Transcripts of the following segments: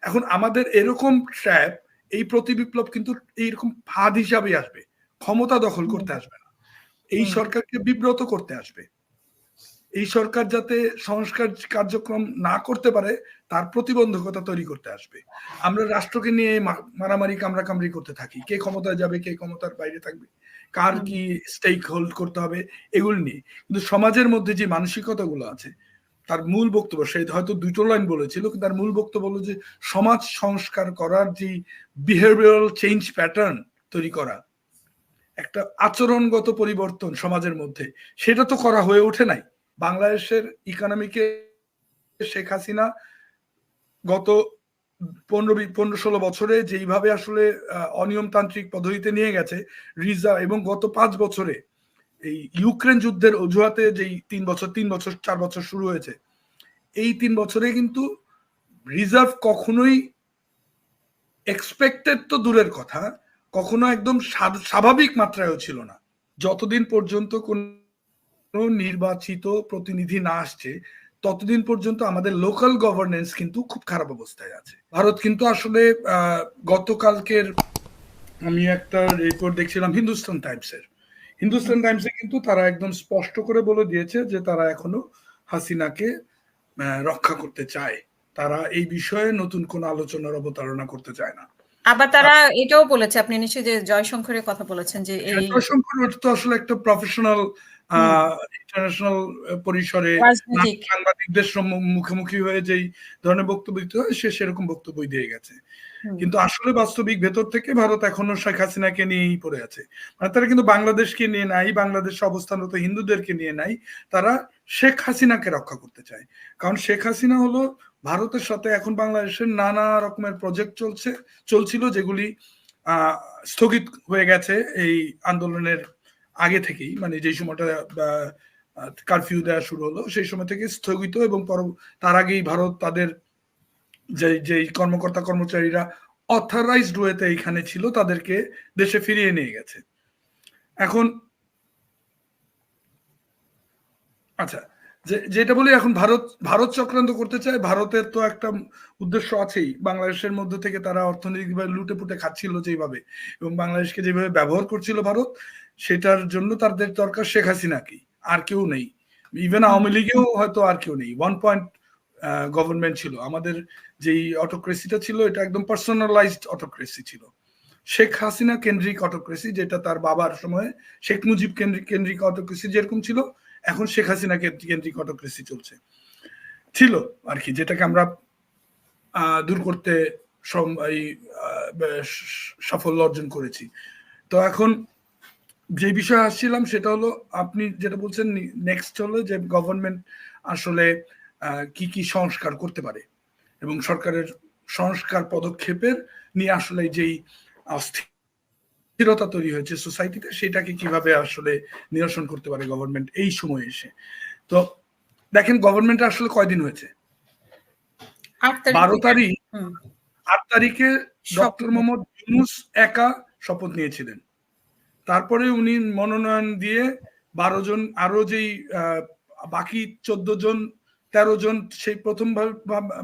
এখন আমাদের এরকম ট্র্যাপ এই প্রতি বিপ্লব কিন্তু এইরকম ফাঁদ হিসাবে আসবে। ক্ষমতা দখল করতে আসবে না। এই সরকারকে বিব্রত করতে আসবে। এই সরকার যাতে সংস্কার কার্যক্রম না করতে পারে তার প্রতিবন্ধকতা তৈরি করতে আসবে। আমরা রাষ্ট্রকে নিয়ে মারামারি কামড়াকামড়ি করতে থাকি। কে ক্ষমতায় যাবে কে ক্ষমতার বাইরে থাকবে? কার কি স্টেক হোল্ড করতে হবে? এগুলো নিয়ে। কিন্তু সমাজের মধ্যে যে মানসিকতাগুলো আছে তার মূল বক্তব্য, সে হয়তো দুটো লাইন বলেছিল, কিন্তু তার মূল বক্তব্য হলো যে সমাজ সংস্কার করার যে বিহেভিয়ারাল চেঞ্জ প্যাটার্ন তৈরি করা, একটা আচরণগত পরিবর্তন সমাজের মধ্যে, সেটা তো করা হয়ে ওঠে নাই। বাংলাদেশের ইকোনমিকে শেখ হাসিনা গত পনেরো পনেরো ষোলো বছরে যেইভাবে আসলে অনিয়মতান্ত্রিক পদ্ধতিতে নিয়ে গেছে রিজার্ভ এবং গত পাঁচ বছরে এই ইউক্রেন যুদ্ধের অজুহাতে যেই তিন বছর তিন বছর, চার বছর শুরু হয়েছে, এই তিন বছরে কিন্তু রিজার্ভ কখনোই এক্সপেক্টেড তো দূরের কথা, কখনো একদম স্বাভাবিক মাত্রায়ও ছিল না। যতদিন পর্যন্ত কোন নির্বাচিত প্রতিনিধি না আসছে, ততদিন পর্যন্ত আমাদের লোকাল গভর্নেন্স কিন্তু খুব খারাপ অবস্থায় আছে। ভারত কিন্তু আসলে গতকালকের আমি একটা রিপোর্ট দেখছিলাম হিন্দুস্তান টাইমসের। হিন্দুস্তান টাইমসে কিন্তু তারা একদম স্পষ্ট করে বলে দিয়েছে যে তারা এখনও হাসিনাকে রক্ষা করতে চায়। তারা এই বিষয়ে নতুন কোন আলোচনার অবতারণা করতে চায় না। আবার তারা এটাও বলেছে আপনি নিশ্চয়ই যে জয়শঙ্করের কথা বলেছেন যে এই জয়শঙ্কর ওটা তো আসলে একটা প্রফেশনাল ইন্টারন্যাশনাল পরিসরে সাংবাদিকদের মুখোমুখি হয়ে যেই ধরনের বক্তব্য দিতে হয় সে সেরকম বক্তব্যই দিয়ে গেছে। কিন্তু আসলে বাস্তবিক ভেতর থেকে ভারত এখনও শেখ হাসিনাকে নিয়েই পড়ে আছে। মানে তারা কিন্তু বাংলাদেশকে নিয়ে নাই, বাংলাদেশে অবস্থানরত হিন্দুদেরকে নিয়ে নাই, তারা শেখ হাসিনাকে রক্ষা করতে চায়। কারণ শেখ হাসিনা হলো ভারতের সাথে এখন বাংলাদেশের নানা রকমের প্রজেক্ট চলছে, চলছিল যেগুলি স্থগিত হয়ে গেছে এই আন্দোলনের আগে থেকেই। মানে যেই সময়টা কারফিউ দেওয়া শুরু হলো, সেই সময় থেকে স্থগিত এবং তার আগেই ভারত তাদের যে যে কর্মকর্তা, কর্মচারীরা অথরাইজড ওয়েতে এখানে ছিল, তাদেরকে দেশে ফিরিয়ে নিয়ে গেছে। এখন আচ্ছা যেটা বলি এখন ভারত ভারত চক্রান্ত করতে চায়, ভারতের তো একটা উদ্দেশ্য আছেই। বাংলাদেশের মধ্যে থেকে তারা অর্থনৈতিকভাবে লুটে পুটে খাচ্ছিল যেভাবে, এবং বাংলাদেশকে যেভাবে ব্যবহার করছিল ভারত, সেটার জন্য তাদের দরকার শেখ হাসিনাকে আর কেউ নেই। ইভেন আওয়ামী লীগেও হয়তো আর কেউ নেই। ওয়ান পয়েন্ট গভর্নমেন্ট ছিল। আমাদের যেই অটোক্রেসিটা ছিল, এটা একদম পার্সোনালাইজড অটোক্রেসি ছিল। শেখ হাসিনা কেন্দ্রিক অটোক্রেসি যেটা তার বাবার সময়ে শেখ মুজিব কেন্দ্রিক কেন্দ্রিক অটোক্রেসি যেরকম ছিল, এখন শেখ হাসিনা কেন্দ্রিক- অটোক্রেসি চলছে। ছিল আর কি, যেটাকে আমরা দূর করতে সাফল্য অর্জন করেছি। তো এখন যে বিষয়ে আসছিলাম সেটা হলো, আপনি যেটা বলছেন নেক্সট হলো যে গভর্নমেন্ট আসলে কি কি সংস্কার করতে পারে? এবং সরকারের সংস্কার পদক্ষেপের নিয়ে আসলে যেই অস্থিরতা তৈরি হয়েছে সোসাইটিতে সেটাকে কীভাবে আসলে নিরসন করতে পারে গভর্নমেন্ট এই সময়ে এসে? তো দেখেন গভর্নমেন্ট আসলে কয়দিন হয়েছে? বারো তারিখ? আট তারিখে ডক্টর মোহাম্মদ ইউনুস একা শপথ নিয়েছিলেন। তারপরে উনি মনোনয়ন দিয়ে বারো জন আরও যেই আহ, বাকি চোদ্দ জন তেরো জন সেই প্রথম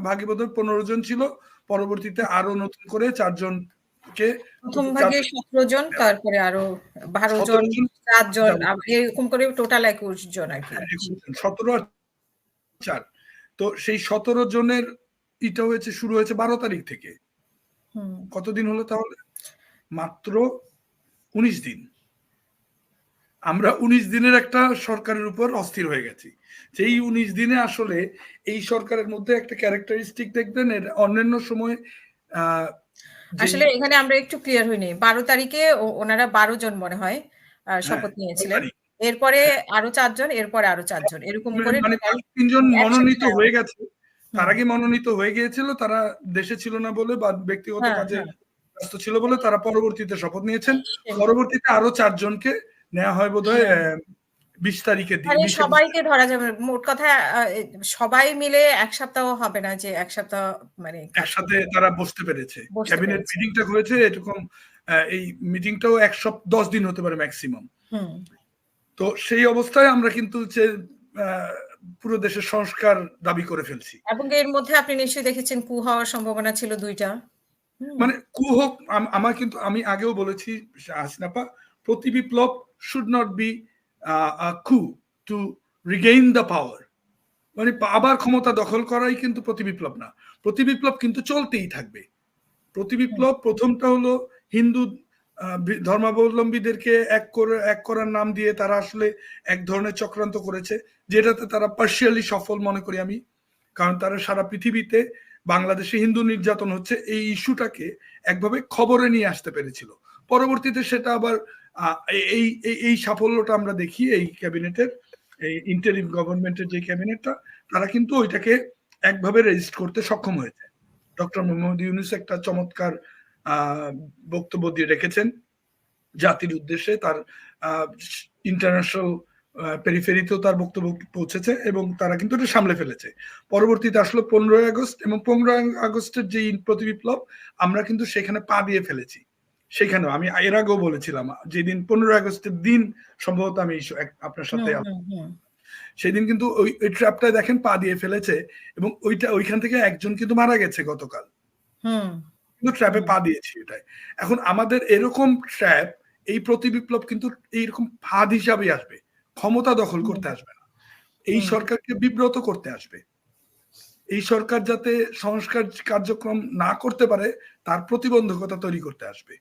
ভাগে বোধহয় পনেরো জন ছিল। পরবর্তীতে আরও নতুন করে চারজনকে প্রথম ভাগে সতেরো জন তারপরে আরও বারো জন সাত জন এরকম করে টোটাল একুশ জন আর কি। সতেরো আর চার। তো সেই সতেরো জনের ইটা হয়েছে শুরু হয়েছে বারো তারিখ থেকে। হুম, কতদিন হলো তাহলে? মাত্র উনিশ দিন। আমরা উনিশ দিনের একটা সরকারের উপর অস্থির হয়ে গেছি। যেই উনিশ দিনে আসলে এই সরকারের মধ্যে একটা ক্যারেক্টারিস্টিক দেখবেন এর অন্যান্য সময় আসলে এখানে আমরা একটু ক্লিয়ার হইনি। বারো তারিখে ওনারা বারো জন মনে হয় আহ, শপথ হ্যাঁ, নিয়েছিলেন। এরপরে আরও চারজন এরপরে আরও চারজন এরকম করে মানে তিনজন মনোনীত হয়ে। গেছে। তার আগে মনোনীত হয়ে গিয়েছিল তারা দেশে ছিল না বলে বা ব্যক্তিগত হ্যাঁ, কাজে হ্যাঁ। ব্যস্ত ছিল বলে তারা পরবর্তীতে শপথ নিয়েছেন। পরবর্তীতে আরও চারজনকে নেওয়া হয় বোধহয় বিশ তারিখের দিকে মানে 20 সবাইকে ধরা যাবে মোট কথা সবাই মিলে এক সপ্তাহ হবে না যে এক সপ্তাহ মানে একসাথে তারা বসতে পেরেছে। ক্যাবিনেট মিটিংটা হয়েছে এরকম এই মিটিংটাও এক সপ্তাহ দশ দিন হতে পারে ম্যাক্সিমাম তো সেই অবস্থায় আমরা কিন্তু যে পুরো দেশের সংস্কার দাবি করে ফেলছি। এবং এর মধ্যে আপনি নিশ্চয়ই দেখেছেন কু হওয়ার সম্ভাবনা ছিল দুইটা। মানে কু হোক আম- আমার কিন্তু আমি আগেও বলেছি হাসিনাপা প্রতি বিপ্লব should not be coup to regain the power মানে আবার ক্ষমতা দখল করাই কিন্তু প্রতিবিপ্লব না। প্রতিবিপ্লব কিন্তু চলতেই থাকবে। প্রতি বিপ্লব প্রথমটা হলো হিন্দু ধর্মাবলম্বীদেরকে এক করে, এক করার নাম দিয়ে তারা আসলে এক ধরনের চক্রান্ত করেছে, যেটাতে তারা পার্শিয়ালি সফল মনে করি আমি। কারণ তারা সারা পৃথিবীতে বাংলাদেশে হিন্দু নির্যাতন হচ্ছে, এই ইস্যুটাকে একভাবে খবরে নিয়ে আসতে পেরেছিল। পরবর্তীতে সেটা আবার এই এই- সাফল্যটা আমরা দেখি এই ক্যাবিনেটের, এই ইন্টারিম গভর্নমেন্টের যে ক্যাবিনেটটা, তারা কিন্তু ওইটাকে একভাবে রেজিস্ট করতে সক্ষম হয়েছে। ডক্টর মোহাম্মদ ইউনুস একটা চমৎকার বক্তব্য দিয়ে রেখেছেন জাতির উদ্দেশ্যে, তার ইন্টারন্যাশনাল পেরিফেরিতেও তার বক্তব্য পৌঁছেছে এবং তারা কিন্তু এটা সামলে ফেলেছে। পরবর্তীতে আসলো পনেরোই আগস্ট এবং পনেরোই আগস্টের যে প্রতি বিপ্লব, আমরা কিন্তু সেখানে পা দিয়ে ফেলেছি। সেখানেও আমি এর আগেও বলেছিলাম যেদিন পনেরো আগস্টের দিন সম্ভবত আমি আপনার সাথে হুম, হুম। সেদিন কিন্তু ওই ওই ট্র্যাপটা দেখেন পা দিয়ে ফেলেছে এবং ওইটা ওইখান থেকে একজন কিন্তু মারা গেছে গতকাল। হুম, কিন্তু ট্র্যাপে পা দিয়েছি এটাই। এখন আমাদের এরকম ট্র্যাপ এই প্রতি বিপ্লব কিন্তু এইরকম ফাঁদ হিসাবে আসবে। ক্ষমতা দখল করতে আসবে না। এই সরকারকে বিব্রত করতে আসবে। এই সরকার যাতে সংস্কার কার্যক্রম না করতে পারে তার প্রতিবন্ধকতা তৈরি করতে আসবে।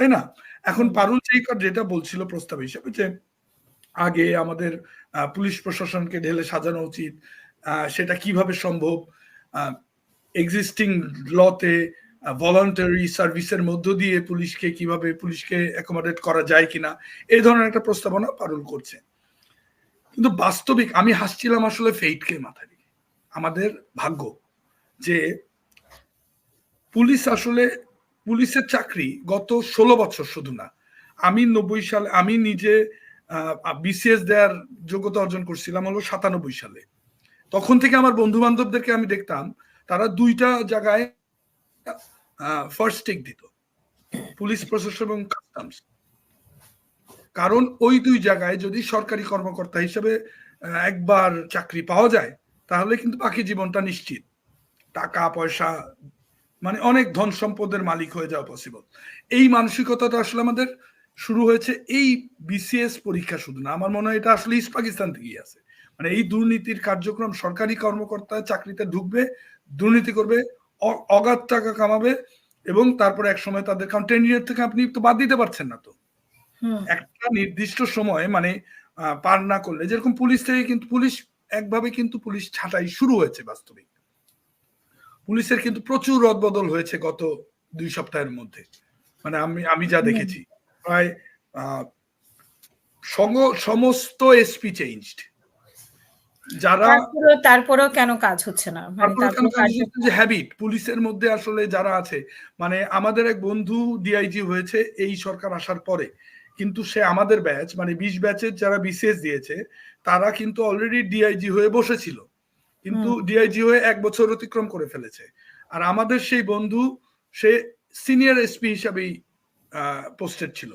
তাই না? এখন পারুল চেইকর যেটা বলছিল প্রস্তাব হিসেবে যে আগে আমাদের পুলিশ প্রশাসনকে ঢেলে সাজানো উচিত সেটা কীভাবে সম্ভব? এক্সিস্টিং লতে ভলান্টারি সার্ভিসের মধ্য দিয়ে পুলিশকে কীভাবে পুলিশকে অ্যাকোমোডেট করা যায় কিনা এই ধরনের একটা প্রস্তাবনা পালন করছে। কিন্তু বাস্তবিক, আমি হাসছিলাম আসলে ফেইটকে রেখে। আমাদের ভাগ্য যে পুলিশ আসলে পুলিশের চাকরি গত ষোলো বছর শুধু না। আমি নব্বই সালে, আমি নিজে বিসিএস দেওয়ার যোগ্যতা অর্জন করছিলাম হলো সাতানব্বই সালে। তখন থেকে আমার বন্ধু বান্ধবদেরকে আমি দেখতাম, তারা দুইটা জায়গায় ফার্স্ট টেক দিত। পুলিশ প্রশাসন এবং কাস্টমস কারণ ওই দুই জায়গায় যদি সরকারি কর্মকর্তা হিসেবে একবার চাকরি পাওয়া যায়, তাহলে কিন্তু বাকি জীবনটা নিশ্চিত। টাকা, পয়সা মানে অনেক ধন সম্পদের মালিক হয়ে যাওয়া পসিবল এই মানসিকতাটা আসলে আমাদের শুরু হয়েছে এই বিসিএস পরীক্ষা শুধু না আমার মনে হয় এটা আসলে ইস্ট পাকিস্তান থেকেই আছে। মানে এই দুর্নীতির কার্যক্রম সরকারি কর্মকর্তা চাকরিতে ঢুকবে দুর্নীতি করবে অগাধ টাকা কামাবে এবং তারপরে এক সময় তাদের কারণ টেন ইয়ার থেকে আপনি তো বাদ দিতে পারছেন না তো। একটা নির্দিষ্ট সময় মানে আহ, পার না করলে যেরকম পুলিশ থেকে কিন্তু পুলিশ একভাবে কিন্তু পুলিশ ছাঁটাই শুরু হয়েছে বাস্তবিক। পুলিশের কিন্তু প্রচুর রদবদল হয়েছে গত দুই সপ্তাহের মধ্যে। মানে আমি আমি যা দেখেছি প্রায় সমস্ত এসপি চেঞ্জড যারা তারপরেও কেন কাজ হচ্ছে না? মানে হ্যাবিট পুলিশের মধ্যে আসলে যারা আছে মানে আমাদের এক বন্ধু ডিআইজি হয়েছে এই সরকার আসার পরে। কিন্তু সে আমাদের ব্যাচ মানে বিশ ব্যাচের যারা বিসিএস দিয়েছে তারা কিন্তু অলরেডি ডিআইজি হয়ে বসেছিল। কিন্তু ডিআইজি হয়ে এক বছর অতিক্রম করে ফেলেছে। আর আমাদের সেই বন্ধু সে সিনিয়র এসপি হিসাবেই পোস্টেড ছিল।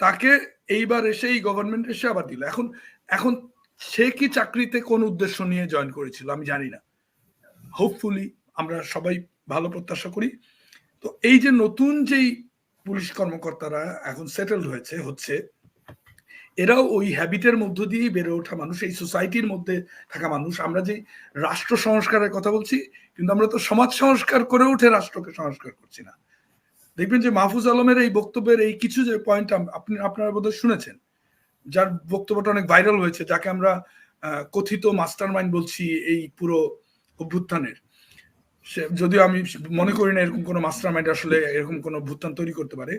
তাকে এইবার এসে এই গভর্নমেন্ট এসে আবার দিল। এখন এখন সে কি চাকরিতে কোন উদ্দেশ্য নিয়ে জয়েন করেছিল আমি জানি না। হোপফুলি আমরা সবাই ভালো প্রত্যাশা করি। তো এই যে নতুন যেই পুলিশ কর্মকর্তারা এখন সেটেলড হয়েছে হচ্ছে এরাও ওই হ্যাবিটের মধ্য দিয়েই বেড়ে ওঠা মানুষ, এই সোসাইটির মধ্যে থাকা মানুষ। আমরা যে রাষ্ট্র সংস্কারের কথা বলছি, কিন্তু আমরা তো সমাজ সংস্কার করে উঠে রাষ্ট্রকে সংস্কার করছি না। দেখবেন যে মাহফুজ আলমের এই বক্তব্যের এই কিছু যে পয়েন্ট আপনি, আপনারা বোধহয় শুনেছেন, যার বক্তব্যটা অনেক ভাইরাল হয়েছে, যাকে আমরা কথিত মাস্টার মাইন্ড বলছি এই পুরো অভ্যুত্থানের। সে যদিও আমি মনে করি না এরকম কোনো মাস্টার মাইন্ড আসলে এরকম কোনো অভ্যুত্থান তৈরি করতে পারে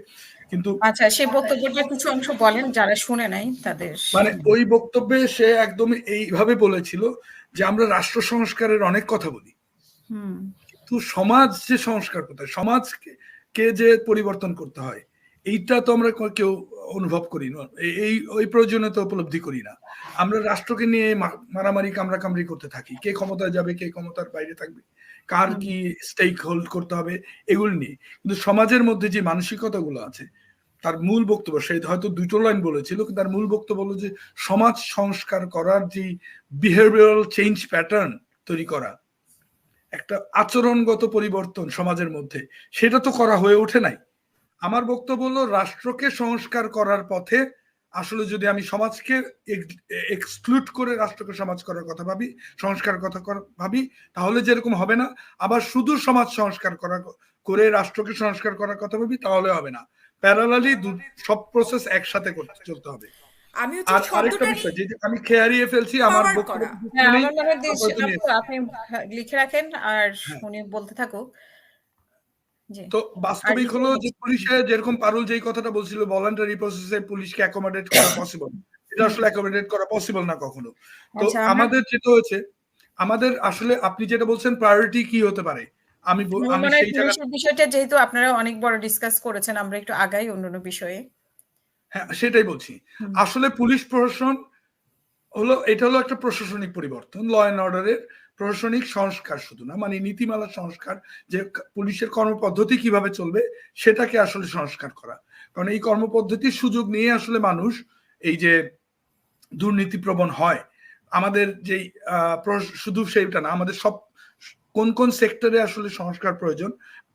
কিন্তু আচ্ছা সেই বক্তব্যটা কিছু অংশ বলেন যারা শুনে নাই তাদের। মানে ওই বক্তব্যে সে একদম এইভাবে বলেছিল যে আমরা রাষ্ট্র সংস্কারের অনেক কথা বলি। কিন্তু সমাজ যে সংস্কার করতে হয় সমাজকে কে যে পরিবর্তন করতে হয় এইটা তো আমরা কেউ অনুভব করি না। এই- ওই প্রয়োজনীয়তা উপলব্ধি করি না। আমরা রাষ্ট্রকে নিয়ে মারামারি কামড়াকামড়ি করতে থাকি। কে ক্ষমতায় যাবে কে ক্ষমতার বাইরে থাকবে। কার কি স্টেক হোল্ড করতে হবে এগুলো নিয়ে। কিন্তু সমাজের মধ্যে যে মানসিকতাগুলো আছে তার মূল বক্তব্য সে হয়তো দুটো লাইন বলেছিল কিন্তু তার মূল বক্তব্য হলো যে সমাজ সংস্কার করার যে বিহেভিয়ারাল চেঞ্জ প্যাটার্ন তৈরি করা একটা আচরণগত পরিবর্তন সমাজের মধ্যে সেটা তো করা হয়ে ওঠে নাই। আমার বক্তব্য হলো রাষ্ট্রকে সংস্কার করার পথে আসলে যদি আমি সমাজকে এক্সক্লুড করে রাষ্ট্রকে সমাজ করার কথা ভাবি সংস্কার কথা ভাবি তাহলে যেরকম হবে না। আবার শুধু সমাজ সংস্কার করা করে রাষ্ট্রকে সংস্কার করার কথা ভাবি তাহলে হবে না। প্যারালালি সব প্রসেস একসাথে করতে চলতে হবে। আর আরেকটা বিষয় যে আমি ফেলছি আমার বক্তব্য হ্যাঁ, আপনি লিখে রাখেন আর হ্যাঁ। উনি বলতে থাকুক। তো বাস্তবিক হলো যে পুলিশে যেরকম পারুল যেই কথাটা বলছিল ভলান্টারি প্রসেসে পুলিশকে অ্যাকোমোডেট করা পসিবল এটা আসলে অ্যাকোমোডেট করা পসিবল না কখনো। তো আচ্ছা, আমাদের যেটা হয়েছে আমাদের আসলে আপনি যেটা বলছেন প্রায়োরিটি কি হতে পারে? আমি আমি সেই বিষয়টা যেহেতু আপনারা অনেক বড় ডিসকাস করেছেন আমরা একটু আগাই অন্যান্য বিষয়ে। হ্যাঁ সেটাই বলছি। আসলে পুলিশ প্রশাসন হলো এটা হলো একটা প্রশাসনিক পরিবর্তন ল অ্যান্ড অর্ডারের প্রশাসনিক সংস্কার শুধু না মানে নীতিমালা সংস্কার, যে পুলিশের কর্মপদ্ধতি কীভাবে চলবে, সেটাকে আসলে সংস্কার করা। কারণ এই কর্মপদ্ধতির সুযোগ নিয়ে আসলে মানুষ এই যে দুর্নীতি প্রবণ হয়, আমাদের যেই শুধু সেইটা না, আমাদের সব, কোন কোন সেক্টরে আসলে সংস্কার প্রয়োজন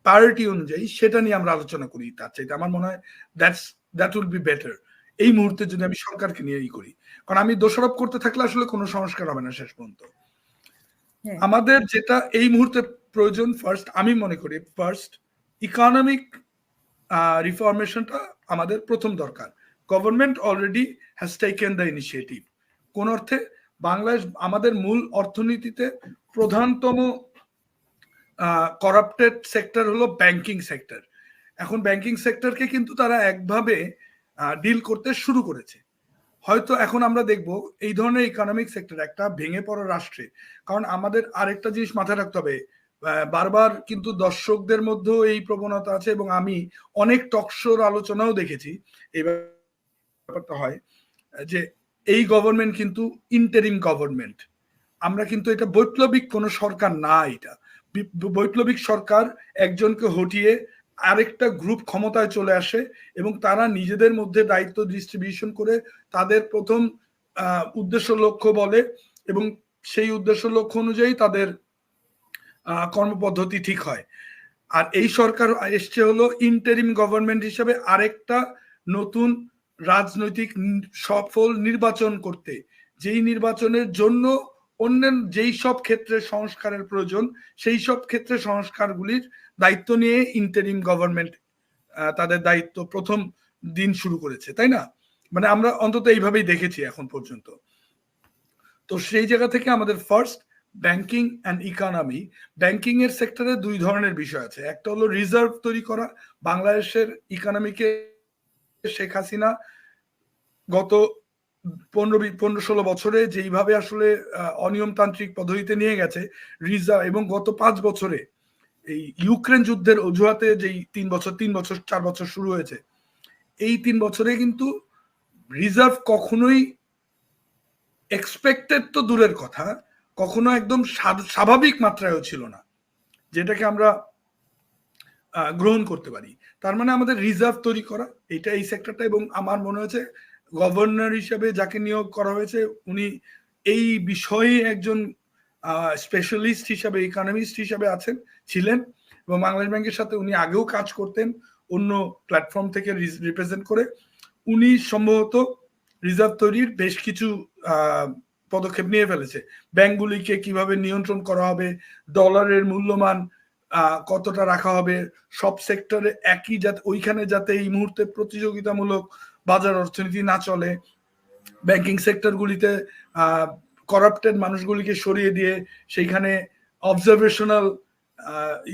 প্রায়োরিটি অনুযায়ী সেটা নিয়ে আমরা আলোচনা করি তার চাইতে। আমার মনে হয় that's that will be better এই মুহূর্তে যদি আমি সরকারকে নিয়েই করি। কারণ আমি দোষারোপ করতে থাকলে আসলে কোনো সংস্কার হবে না শেষ পর্যন্ত। আমাদের যেটা এই মুহূর্তে প্রয়োজন ফার্স্ট আমি মনে করি ফার্স্ট ইকোনমিক রিফরমেশনটা আমাদের প্রথম দরকার। Government already has taken the initiative কোন অর্থে বাংলাদেশ আমাদের মূল অর্থনীতিতে প্রধানতম করাপ্টেড সেক্টর হলো ব্যাংকিং সেক্টর এখন ব্যাংকিং সেক্টরকে কিন্তু তারা একভাবে ডিল করতে শুরু করেছে। হয়তো এখন আমরা দেখব এই ধরনের ইকোনমিক সেক্টর একটা ভেঙে পড়া রাষ্ট্রে। কারণ আমাদের আরেকটা জিনিস মাথায় রাখতে হবে বারবার কিন্তু দর্শকদের মধ্যেও এই প্রবণতা আছে এবং আমি অনেক টকশোর আলোচনাও দেখেছি। এই ব্যাপারটা হয়, যে এই গভর্নমেন্ট কিন্তু ইন্টারিম গভর্নমেন্ট আমরা কিন্তু এটা বৈপ্লবিক কোনো সরকার না এটা। বৈপ্লবিক সরকার একজনকে হটিয়ে আরেকটা গ্রুপ ক্ষমতায় চলে আসে এবং তারা নিজেদের মধ্যে দায়িত্ব ডিস্ট্রিবিউশন করে তাদের প্রথম উদ্দেশ্য লক্ষ্য বলে এবং সেই উদ্দেশ্য লক্ষ্য অনুযায়ী তাদের কর্মপদ্ধতি ঠিক হয়। আর এই সরকার এসছে হলো ইন্টারিম গভর্নমেন্ট হিসেবে আরেকটা নতুন রাজনৈতিক সফল নির্বাচন করতে। যেই নির্বাচনের জন্য অন্যান্য যেই সব ক্ষেত্রে সংস্কারের প্রয়োজন, সেই সব ক্ষেত্রে সংস্কারগুলির দায়িত্ব নিয়ে ইন্টারিম গভর্নমেন্ট তাদের দায়িত্ব প্রথম দিন শুরু করেছে, তাই না? মানে আমরা অন্তত এইভাবেই দেখেছি এখন পর্যন্ত। তো সেই জায়গা থেকে আমাদের first banking and economy banking এর সেক্টরে দুই ধরনের বিষয় আছে। একটা হলো রিজার্ভ তৈরি করা। বাংলাদেশের ইকোনমিকে শেখ হাসিনা গত পনেরো পনেরো ষোলো বছরে যেইভাবে আসলে অনিয়মতান্ত্রিক পদ্ধতিতে নিয়ে গেছে রিজার্ভ এবং গত পাঁচ বছরে এই ইউক্রেন যুদ্ধের অজুহাতে যেই তিন বছর তিন বছর, চার বছর শুরু হয়েছে, এই তিন বছরে কিন্তু রিজার্ভ কখনোই এক্সপেক্টেড তো দূরের কথা, কখনো একদম স্বাভাবিক মাত্রায়ও ছিল না, যেটাকে আমরা গ্রহণ করতে পারি। তার মানে আমাদের রিজার্ভ তৈরি করা, এটা এই সেক্টরটা এবং আমার মনে হয়েছে গভর্নর হিসেবে যাকে নিয়োগ করা হয়েছে, উনি এই বিষয়ে একজন স্পেশালিস্ট হিসাবে ইকোনমিস্ট হিসাবে আছেন, ছিলেন এবং বাংলাদেশ ব্যাংকের সাথে উনি আগেও কাজ করতেন অন্য প্ল্যাটফর্ম থেকে রিপ্রেজেন্ট করে। উনি সম্ভবত রিজার্ভ তৈরির বেশ কিছু পদক্ষেপ নিয়ে ফেলেছে। ব্যাংকগুলিকে কীভাবে নিয়ন্ত্রণ করা হবে ডলারের মূল্যমান কতটা রাখা হবে, সব সেক্টরে একই যাতে ওইখানে যাতে এই মুহূর্তে প্রতিযোগিতামূলক বাজার অর্থনীতি না চলে ব্যাংকিং সেক্টরগুলিতে করাপ্টেড মানুষগুলিকে সরিয়ে দিয়ে সেইখানে অবজারভেশনাল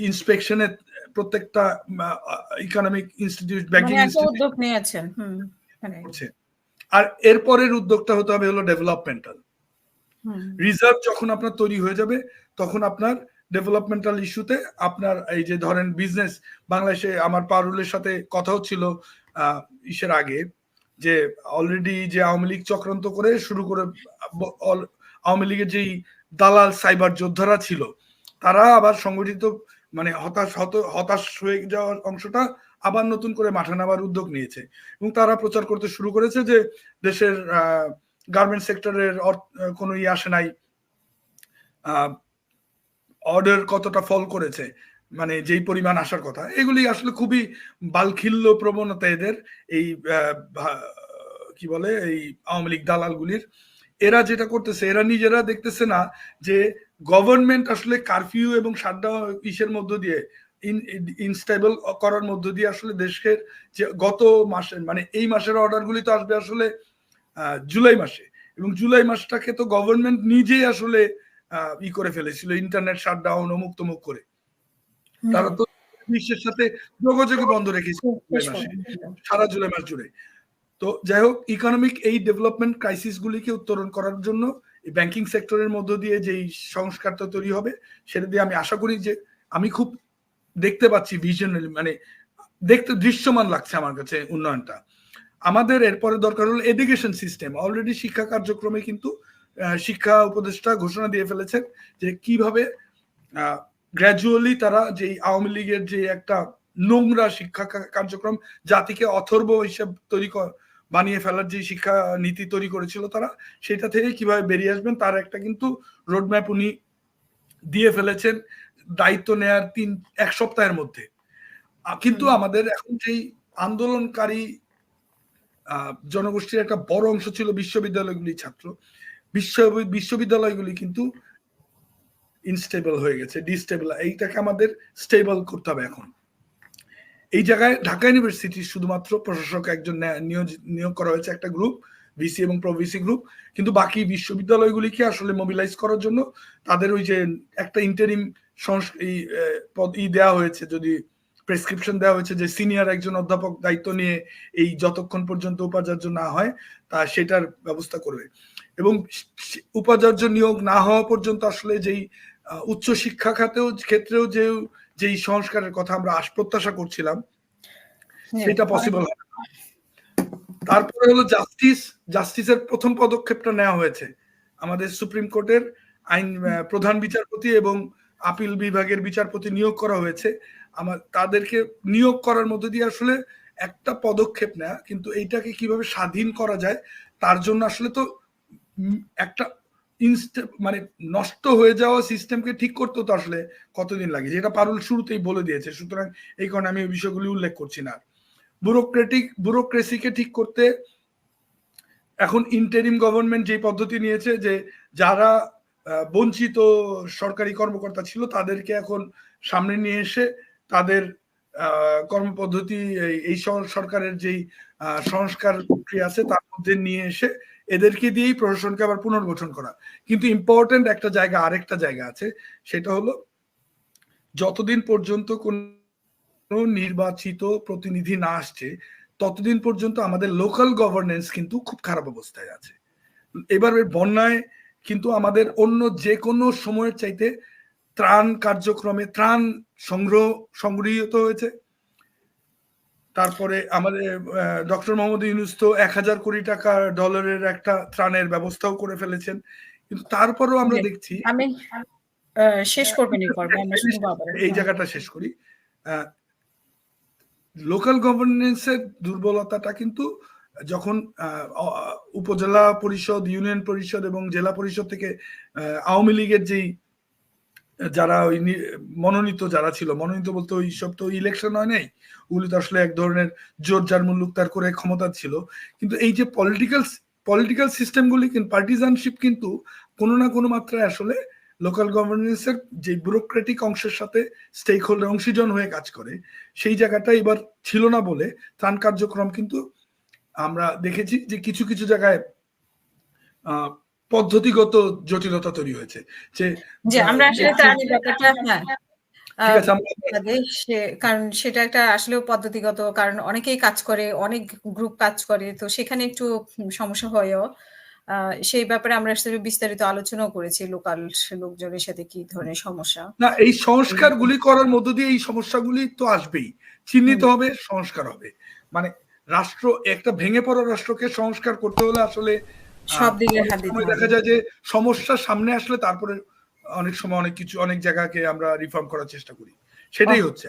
ইন্সপেকশনে প্রত্যেকটা ইকোনমিক ইনস্টিটিউট ব্যাংকিং উদ্যোগ নিয়েছেন আর এরপরের উদ্যোগটা হতে হবে হলো ডেভেলপমেন্টাল রিজার্ভ যখন আপনার তৈরি হয়ে যাবে তখন আপনার ডেভেলপমেন্টাল ইস্যুতে আপনার এই যে ধরেন বিজনেস বাংলাদেশে আমার পারুলের সাথে কথা হচ্ছিল ইসের আগে যে অলরেডি যে আওয়ামী লীগ চক্রান্ত করে শুরু করে আওয়ামী লীগের যেই দালাল, সাইবার যোদ্ধারা ছিল, তারা আবার সংগঠিত মানে হতাশ, হত, হতাশ হয়ে যাওয়ার অংশটা আবার নতুন করে মাঠে নামার উদ্যোগ নিয়েছে। এবং তারা প্রচার করতে শুরু করেছে যে দেশের গার্মেন্ট সেক্টরের কোনো ইয়ে আসে নাই। অর্ডার কতটা ফল করেছে মানে যেই পরিমাণ আসার কথা, এগুলি আসলে খুবই বালখিল্য প্রবণতা এদের, এই কি বলে, এই আওয়ামী লীগ দালালগুলির। এরা যেটা করতেছে এরা নিজেরা দেখতেছে না যে গভর্নমেন্ট আসলে কারফিউ এবং শাটডাউন ইসের মধ্য দিয়ে ইনস্টেবল করার মধ্য দিয়ে আসলে দেশের যে গত মাসে মানে এই মাসের অর্ডারগুলি তো আসবে আসলে জুলাই মাসে। এবং জুলাই মাসটাকে তো গভর্নমেন্ট নিজেই আসলে ই করে ফেলেছিল ইন্টারনেট শাটডাউন অমুক তমুক করে। তারা তো বিশ্বের সাথে যোগাযোগ বন্ধ রেখেছে সারা জুলাই মাস জুড়ে। তো যাই হোক ইকোনমিক এই ডেভেলপমেন্ট ক্রাইসিস গুলিকে উত্তরণ করার জন্য এই ব্যাংকিং সেক্টরের মধ্য দিয়ে যেই সংস্কারটা তৈরি হবে, সেটা দিয়ে আমি আশা করি যে আমি খুব দেখতে পাচ্ছি ভিশনারি মানে দেখতে দৃশ্যমান লাগছে আমার কাছে উন্নয়নটা। আমাদের এরপরে দরকার হলো এডুকেশন সিস্টেম অলরেডি শিক্ষা কার্যক্রমে কিন্তু শিক্ষা উপদেষ্টা ঘোষণা দিয়ে ফেলেছেন যে কীভাবে গ্র্যাজুয়ালি তারা যে আওয়ামী লীগের যে একটা নোংরা শিক্ষা কার্যক্রম, জাতিকে অথর্ব হিসেব তৈরি বানিয়ে ফেলার যে শিক্ষা নীতি তৈরি করেছিল তারা সেটা থেকে কীভাবে বেরিয়ে আসবেন তার একটা কিন্তু রোডম্যাপ উনি দিয়ে ফেলেছেন দায়িত্ব নেয়ার তিন এক সপ্তাহের মধ্যে। কিন্তু আমাদের এখন যেই আন্দোলনকারী জনগোষ্ঠীর একটা বড় অংশ ছিল বিশ্ববিদ্যালয়গুলি ছাত্র বিশ্ব বিশ্ববিদ্যালয়গুলি কিন্তু ইনস্টেবল হয়ে গেছে ডিস্টেবল এইটাকে আমাদের স্টেবল করতে হবে এখন। এই জায়গায় ঢাকা ইউনিভার্সিটির শুধুমাত্র প্রশাসক একজন নিয়োগ করা হয়েছে একটা গ্রুপ ভিসি এবং প্রভিসি গ্রুপ কিন্তু বাকি বিশ্ববিদ্যালয়গুলিকে আসলে মোবিলাইজ করার জন্য তাদের ওই যে একটা ইন্টারিম ই দেওয়া হয়েছে, যদি প্রেসক্রিপশন দেওয়া হয়েছে যে সিনিয়র একজন অধ্যাপক দায়িত্ব নিয়ে এই যতক্ষণ পর্যন্ত উপাচার্য না হয়, তা সেটার ব্যবস্থা করবে। এবং উপাচার্য নিয়োগ না হওয়া পর্যন্ত আসলে যেই উচ্চ শিক্ষা খাতেও, ক্ষেত্রেও যে যেই সংস্কারের কথা আমরা আশ প্রত্যাশা করছিলাম সেটা পসিবল হবে তারপরে হলো জাস্টিস জাস্টিসের প্রথম পদক্ষেপটা নেওয়া হয়েছে। আমাদের সুপ্রিম কোর্টের আইন প্রধান বিচারপতি এবং আপিল বিভাগের বিচারপতি নিয়োগ করা হয়েছে। আমার তাদেরকে নিয়োগ করার মধ্যে দিয়ে আসলে একটা পদক্ষেপ নেয়া কিন্তু এইটাকে কীভাবে স্বাধীন করা যায় তার জন্য আসলে তো একটা মানে নষ্ট হয়ে যাওয়া সিস্টেমকে ঠিক করতে তো আসলে কতদিন লাগে? যেটা পারুল শুরুতেই বলে দিয়েছে, সুতরাং এই কারণে আমি ওই বিষয়গুলি উল্লেখ করছি না। ব্যুরোক্রেটিক ব্যুরোক্রেসিকে ঠিক করতে এখন ইন্টারিম গভর্নমেন্ট যে পদ্ধতি নিয়েছে যে যারা বঞ্চিত সরকারি কর্মকর্তা ছিল তাদেরকে এখন সামনে নিয়ে এসে তাদের কর্মপদ্ধতি, এই সরকারের যেই সংস্কার প্রক্রিয়া আছে তার মধ্যে নিয়ে এসে এদেরকে দিয়েই প্রশাসনকে আবার পুনর্গঠন করা। কিন্তু ইম্পর্টেন্ট একটা জায়গা, আরেকটা জায়গা আছে, সেটা হলো যতদিন পর্যন্ত কোন নির্বাচিত প্রতিনিধি না আসছে, ততদিন পর্যন্ত আমাদের লোকাল গভর্নেন্স কিন্তু খুব খারাপ অবস্থায় আছে। এবার বন্যায় কিন্তু আমাদের অন্য যে কোনো সময়ের চাইতে ত্রাণ কার্যক্রমে ত্রাণ সংগ্রহ, সংগৃহীত হয়েছে। তারপরে আমাদের ডক্টর মোহাম্মদ ইউনুস তো এক হাজার কোটি টাকা ডলারের একটা ত্রাণের ব্যবস্থাও করে ফেলেছেন। কিন্তু তারপরেও আমরা দেখছি আমি শেষ করবেন এই জায়গাটা শেষ করি। লোকাল গভর্নেন্সের দুর্বলতাটা কিন্তু যখন উপজেলা পরিষদ ইউনিয়ন পরিষদ এবং জেলা পরিষদ থেকে আওয়ামী লীগের যেই যারা ওই মনোনীত যারা ছিল, মনোনীত বলতে ওই সব তো ইলেকশন হয় নাই। ওগুলি তো আসলে এক ধরনের জোর যার মুল্লুকতার করে ক্ষমতা ছিল। কিন্তু এই যে পলিটিক্যাল পলিটিক্যাল সিস্টেমগুলি পার্টিজানশিপ কিন্তু কোনো না কোনো মাত্রায় আসলে লোকাল গভর্নেন্সের যে ব্যুরোক্রেটিক অংশের সাথে স্টেক হোল্ডার অংশীজন হয়ে কাজ করে, সেই জায়গাটা এবার ছিল না বলে ত্রাণ কার্যক্রম কিন্তু আমরা দেখেছি যে কিছু কিছু জায়গায় পদ্ধতিগত জটিলতা তৈরি হয়েছে। যে আমরা আসলে ব্যাপারটা হ্যাঁ। কারণ সেটা একটা আসলে পদ্ধতিগত কারণ অনেকেই কাজ করে অনেক গ্রুপ কাজ করে তো সেখানে একটু সমস্যা হয়েও। সেই ব্যাপারে আমরা আসলে বিস্তারিত আলোচনাও করেছি লোকাল লোকজনের সাথে কি ধরনের সমস্যা। না এই সংস্কারগুলি করার মধ্য দিয়ে এই সমস্যাগুলি তো আসবেই। চিহ্নিত হবে সংস্কার হবে। মানে রাষ্ট্র একটা ভেঙে পড়া রাষ্ট্রকে সংস্কার করতে হলে আসলে সব দিকে দেখা যায় যে সমস্যা সামনে আসলে তারপরে অনেক সময় অনেক কিছু অনেক জায়গাকে আমরা রিফর্ম করার চেষ্টা করি। সেটাই হচ্ছে।